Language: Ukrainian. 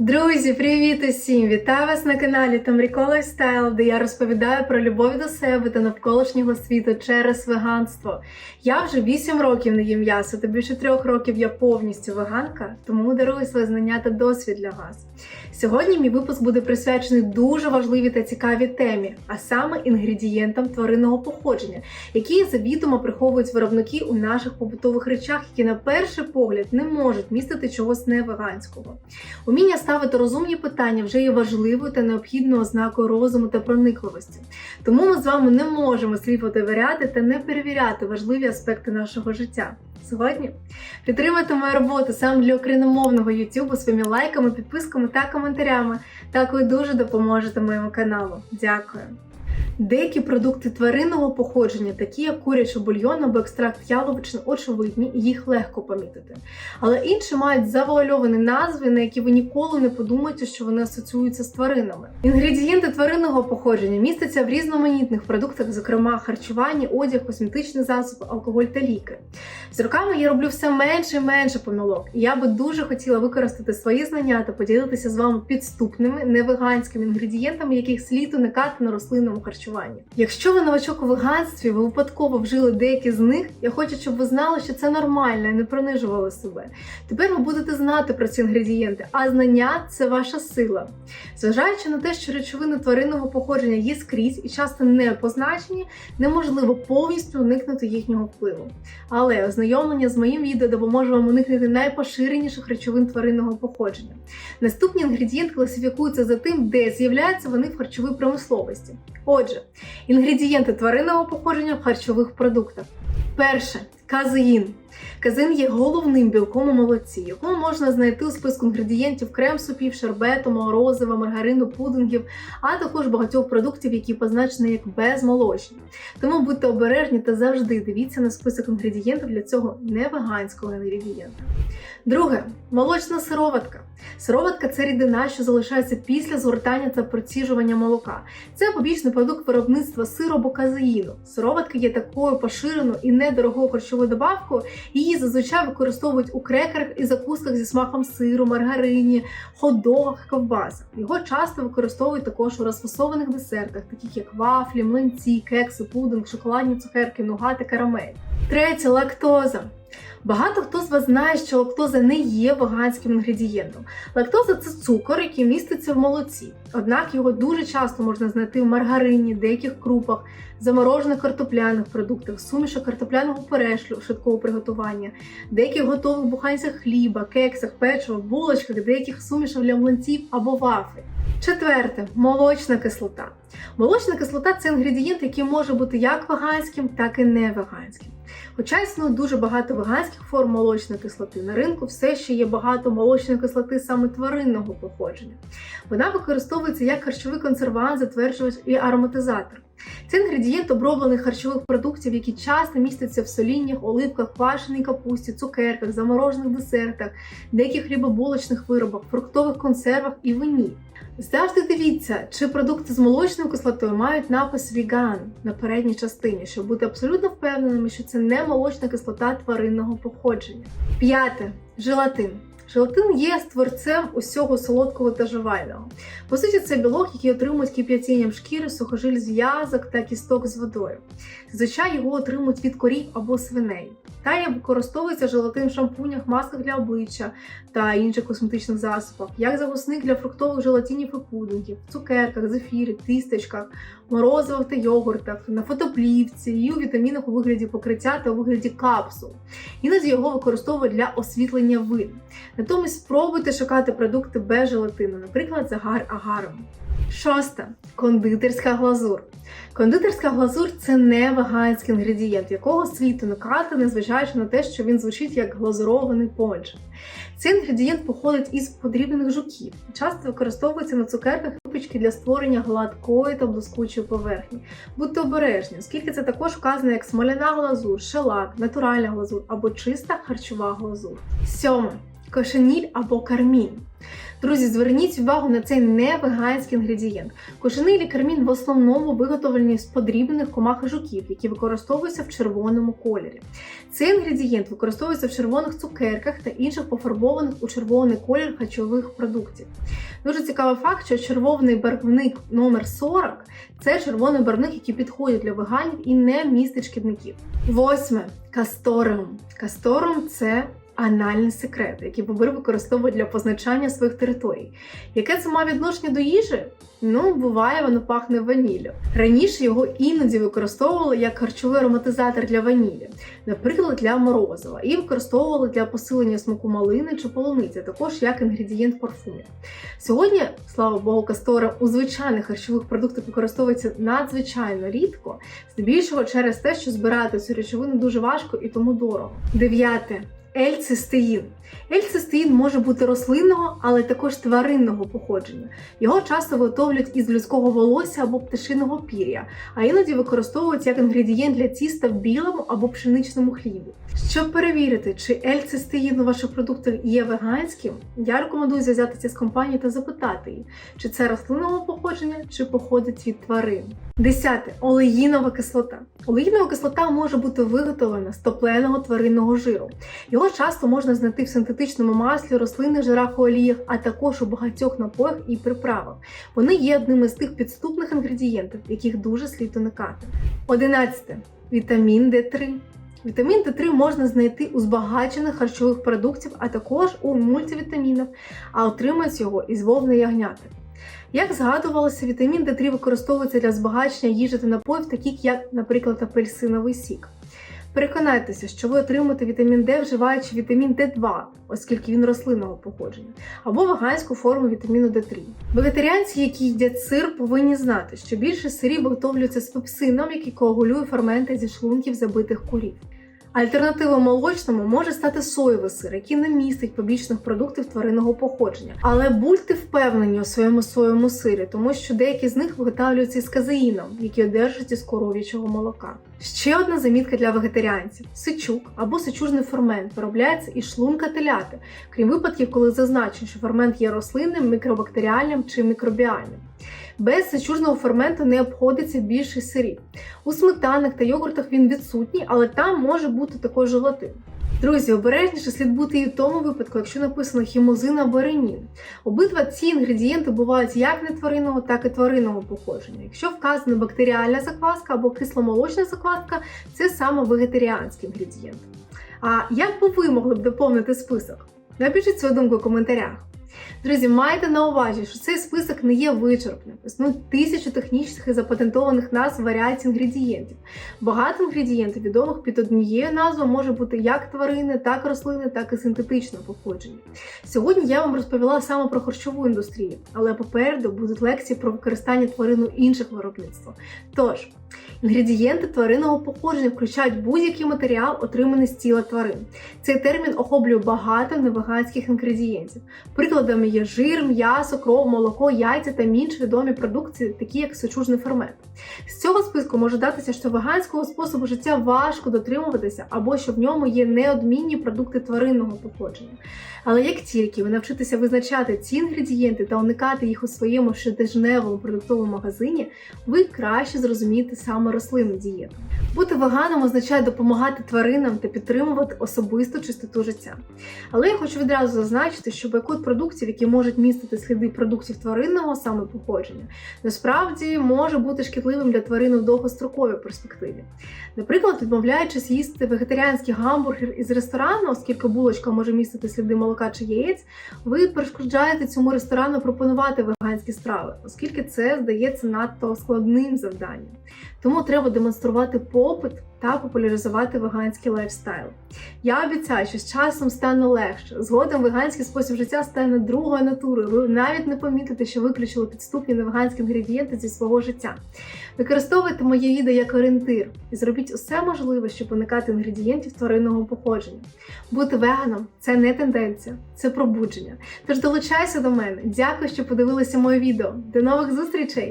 Друзі, привіт усім! Вітаю вас на каналі Тамріко Лайфстайл, де я розповідаю про любов до себе та навколишнього світу через веганство. Я вже 8 років не їм м'ясо, та більше трьох років я повністю веганка, тому дарую своє знання та досвід для вас. Сьогодні мій випуск буде присвячений дуже важливій та цікавій темі, а саме інгредієнтам тваринного походження, які завідомо приховують виробники у наших побутових речах, які на перший погляд не можуть містити чогось невеганського. Уміння ставити розумні питання вже є важливою та необхідною ознакою розуму та проникливості. Тому ми з вами не можемо сліпо довіряти та не перевіряти важливі аспекти нашого життя. Сьогодні підтримайте мою роботу саме для україномовного YouTube своїми лайками, підписками та коментарями. Так ви дуже допоможете моєму каналу. Дякую. Деякі продукти тваринного походження, такі як курячий бульйон або екстракт яловичини, очевидні, їх легко помітити. Але інші мають завуальовані назви, на які ви ніколи не подумаєте, що вони асоціюються з тваринами. Інгредієнти тваринного походження містяться в різноманітних продуктах, зокрема харчуванні, одяг, косметичні засоби, алкоголь та ліки. З роками я роблю все менше і менше помилок, і я би дуже хотіла використати свої знання та поділитися з вами підступними невеганськими інгредієнтами, яких слід уникати на рослинному харчуванні. Якщо ви новачок у веганстві, ви випадково вжили деякі з них, я хочу, щоб ви знали, що це нормально і не принижували себе. Тепер ви будете знати про ці інгредієнти, а знання це ваша сила. Зважаючи на те, що речовини тваринного походження є скрізь і часто не позначені, неможливо повністю уникнути їхнього впливу. Але ознайомлення з моїм відео допоможе вам уникнути найпоширеніших речовин тваринного походження. Наступні інгредієнти класифікуються за тим, де з'являються вони в харчовій промисловості. Отже, інгредієнти тваринного походження в харчових продуктах. Перше казеїн. Казин є головним білком у молоці, якого можна знайти у списку інгредієнтів крем-супів, шербету, морозива, маргарину, пудингів, а також багатьох продуктів, які позначені як безмолочні. Тому будьте обережні та завжди дивіться на список інгредієнтів для цього невеганського інгредієнта. Друге молочна сироватка. Сироватка це рідина, що залишається після згортання та проціжування молока. Це побічний продукт виробництва сиру або казеїну. Сироватка є такою поширеною і недорогою харчовою добавкою. Її зазвичай використовують у крекерах і закусках зі смаком сиру, маргарині, хот-догах, ковбасах. Його часто використовують також у розфасованих десертах, таких як вафлі, млинці, кекси, пудинг, шоколадні цукерки, нугати, карамель. Третє лактоза. Багато хто з вас знає, що лактоза не є веганським інгредієнтом. Лактоза це цукор, який міститься в молоці. Однак його дуже часто можна знайти в маргарині, деяких крупах, заморожених картопляних продуктах, сумішах картопляного перешлю швидкого приготування, деяких готових буханцях хліба, кексах, печива, булочках, деяких сумішах для млинців або вафель. Четверте молочна кислота. Молочна кислота це інгредієнт, який може бути як веганським, так і не веганським. Хоча існує дуже багато веганських форм молочної кислоти, на ринку все ще є багато молочної кислоти саме тваринного походження. Вона використовується як харчовий консервант, затверджувач і ароматизатор. Це інгредієнт оброблених харчових продуктів, які часто містяться в соліннях, оливках, квашеній капусті, цукерках, заморожених десертах, деяких хлібобулочних виробах, фруктових консервах і вині. Завжди дивіться, чи продукти з молочною кислотою мають напис віган на передній частині, щоб бути абсолютно впевненими, що це не молочна кислота тваринного походження. П'яте желатин. Желатин є створцем усього солодкого та жувального. По суті, це білок, який отримують кип'ятінням шкіри, сухожиль зв'язок та кісток з водою. Зазвичай його отримують від корів або свиней. Та є використовується желатин в шампунях, масках для обличчя та інших косметичних засобах, як загусник для фруктових желатинів і пудингів, цукерках, зефірі, тістечках, морозивах та йогуртах, на фотоплівці і у вітамінах у вигляді покриття та у вигляді капсул. Іноді його використовують для освітлення вин. Натомість спробуйте шукати продукти без желатину, наприклад, загар агаром. Шосте кондитерська глазур. Кондитерська глазур це не веганський інгредієнт, якого слід уникати, незважаючи на те, що він звучить як глазурований пончик. Цей інгредієнт походить із подрібнених жуків, часто використовується на цукерках випічки для створення гладкої та блискучої поверхні. Будьте обережні, оскільки це також вказано як смоляна глазур, шелак, натуральна глазур або чиста харчова глазур. Сьоме кошеніль або кармін. Друзі, зверніть увагу на цей невеганський інгредієнт. Кошениль і кармін в основному виготовлені з подрібних комах і жуків, які використовуються в червоному кольорі. Цей інгредієнт використовується в червоних цукерках та інших пофарбованих у червоний колір харчових продуктів. Дуже цікавий факт, що червоний барвник номер 40 це червоний барвник, який підходить для веганів і не містить шкідників. Восьме касторіум. Касторіум це анальний секрет, який бобри використовують для позначання своїх територій. Яке це має відношення до їжі? Ну, буває, воно пахне ваніллю. Раніше його іноді використовували як харчовий ароматизатор для ванілі, наприклад, для морозива, і використовували для посилення смаку малини чи полуниці, також як інгредієнт парфумів. Сьогодні, слава Богу, кастора у звичайних харчових продуктах використовується надзвичайно рідко, здебільшого через те, що збирати цю речовину дуже важко і тому дорого. Дев'яте. Ельцистеїн. Ельцистеїн може бути рослинного, але також тваринного походження. Його часто виготовлюють із людського волосся або пташиного пір'я, а іноді використовують як інгредієнт для тіста в білому або пшеничному хлібі. Щоб перевірити, чи ельцистеїн у ваших продуктах є веганським, я рекомендую зв'язатися з компанією та запитати її, чи це рослинного походження, чи походить від тварин. Десяте олеїнова кислота. Олеїнова кислота може бути виготовлена з топленого тваринного жиру. Його часто можна знайти в синтетичному маслі, рослинних жирах і оліях, а також у багатьох напоях і приправах. Вони є одним із тих підступних інгредієнтів, яких дуже слід уникати. Одинадцяте вітамін Д3. Вітамін Д3 можна знайти у збагачених харчових продуктів, а також у мультивітамінах, а отримують його із вовни ягняти. Як згадувалося, вітамін Д3 використовується для збагачення їжі та напоїв, таких як, наприклад, апельсиновий сік. Переконайтеся, що ви отримуєте вітамін Д, вживаючи вітамін Д2, оскільки він рослинного походження, або веганську форму вітаміну Д3. Вегетаріанці, які їдять сир, повинні знати, що більше сирів виготовлюється з пепсином, який коагулює ферменти зі шлунків забитих курів. Альтернативою молочному може стати соєвий сир, який не містить побічних продуктів тваринного походження. Але будьте впевнені у своєму соєвому сирі, тому що деякі з них виготовлюються із казеїном, який одержать із коров'ячого молока. Ще одна замітка для вегетаріанців: сичук або сичужний фермент виробляється із шлунка теляти, крім випадків, коли зазначено, що фермент є рослинним, мікробактеріальним чи мікробіальним. Без сечужного ферменту не обходиться більшість сирів. У сметанах та йогуртах він відсутній, але там може бути також желатин. Друзі, обережніше слід бути і в тому випадку, якщо написано хімозин або ренін. Обидва ці інгредієнти бувають як не тваринного, так і тваринного походження. Якщо вказана бактеріальна закваска або кисломолочна закваска, це саме вегетаріанський інгредієнт. А як би ви могли б доповнити список? Напишіть свою думку в коментарях. Друзі, майте на увазі, що цей список не є вичерпним. Існують тисячі технічних і запатентованих назв варіацій інгредієнтів. Багато інгредієнтів, відомих під однією назвою, може бути як тварини, так і рослини, так і синтетичного походження. Сьогодні я вам розповіла саме про харчову індустрію, але попереду будуть лекції про використання тварин у інших виробництвах. Тож, інгредієнти тваринного походження включають будь-який матеріал, отриманий з тіла тварин. Цей термін охоплює багато невеганських інгредієнтів. Прикладами є жир, м'ясо, кров, молоко, яйця та інші відомі продукції, такі як сочужний фермент. З цього списку може датися, що веганського способу життя важко дотримуватися, або що в ньому є неодмінні продукти тваринного походження. Але як тільки ви навчитеся визначати ці інгредієнти та уникати їх у своєму щотижневому продуктовому магазині, ви краще зрозумієте саме рослинну дієту. Бути веганом означає допомагати тваринам та підтримувати особисту чистоту життя. Але я хочу відразу зазначити, що бойкот продуктів, які можуть містити сліди продуктів тваринного саме походження, насправді може бути шкідливим для тварин у довгостроковій перспективі. Наприклад, відмовляючись їсти вегетаріанський гамбургер із ресторану, оскільки булочка може містити сліди молока чи яєць, ви перешкоджаєте цьому ресторану пропонувати веганські страви, оскільки це здається надто складним завданням. Тому треба демонструвати попит та популяризувати веганський лайфстайл. Я обіцяю, що з часом стане легше. Згодом веганський спосіб життя стане другою натурою. Ви навіть не помітите, що виключили підступні невеганські інгредієнти зі свого життя. Використовуйте моє відео як орієнтир і зробіть усе можливе, щоб уникати інгредієнтів тваринного походження. Бути веганом це не тенденція, це пробудження. Тож долучайся до мене. Дякую, що подивилися моє відео. До нових зустрічей!